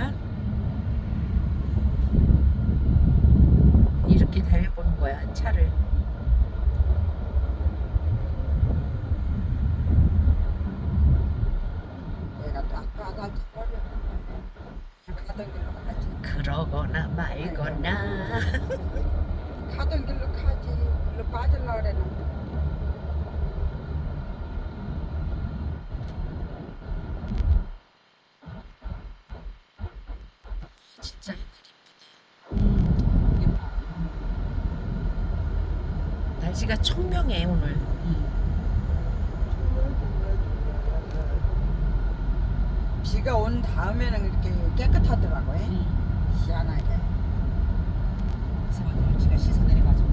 볼까? 이렇게 달려보는 거야 차를. 내가 또 아빠가 버려. 가던 길로 가지. 그러거나 말거나. 가던 길로 가지. 길로 빠질라 그랬는데. 진짜 음. 날씨가 청명해 오늘. 비가 온 다음에는 이렇게 깨끗하더라고요. 희한하게. 미세먼지가 씻어 내려가지고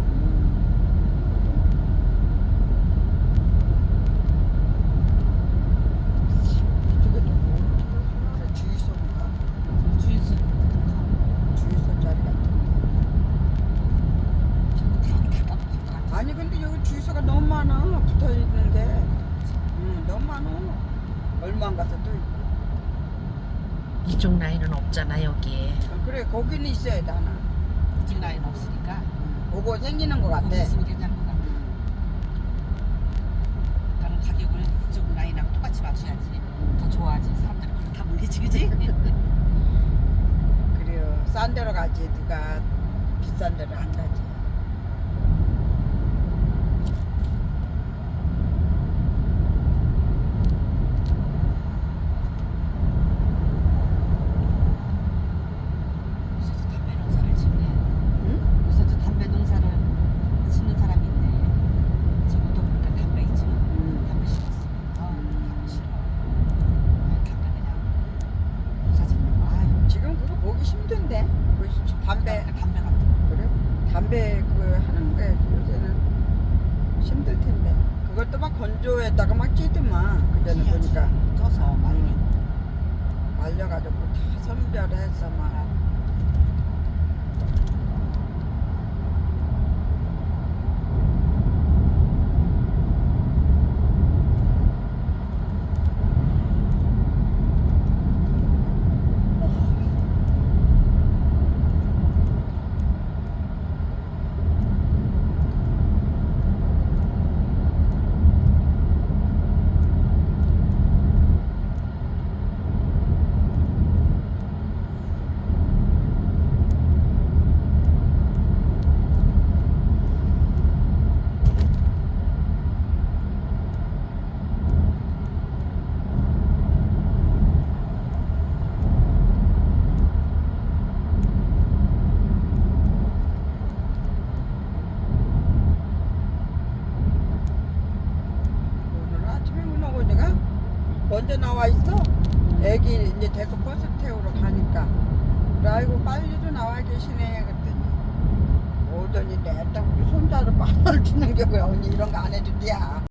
이쪽에 또 뭐, 주유소인가? 주유소 주유소 자리 같은. 다 까먹을 것 같 아. 아니 근데 여기 주유소가 너무 많아 붙어 있는 게. 음, 너무 많아. 얼마 안 가서 또 있고. 이쪽 라인은 없잖아 여기에. 어, 그래 거기는 있어야 돼 하나. 이쪽 라인 없으니까 그거 생기는 것 같아. 거기 있으면 괜찮을 것 같아. 나는 가격을 이쪽 라인하고 똑같이 맞춰야지 더 좋아하지. 사람들이 다 몰리지 그지? 그래요. 싼 데로 가지 누가 비싼 데로 안 가지. 요새도 담배 농사를 짓네. 응? 요새도 담배 농사를 짓는 사람이 있네. 지금도 보니까 담배 있지. 음. 담배 싫었어. 아, 담배 싫어. 아, 담배 그냥 농사 짓는 거. 아유, 지금 그거 보기 힘든데. 그 담배 담배 같은 거. 그래? 담배 그 하는 게 요새는 힘들 텐데. 그것도 막 건조에다가 막 찌더만 그전에. 보니까 쪄서 말려. 말려가지고 다 선별해서 막. 오늘 아침에 운하고 내가 먼저 나와 있어. 애기 이제 데리고 버스 태우러 가니까. 그래, 아이고 빨리 좀 나와 계시네 그랬더니 오더니 내딱 우리 손자를 빨아를 주는 게 뭐야 언니 이런 거 안 해준디야.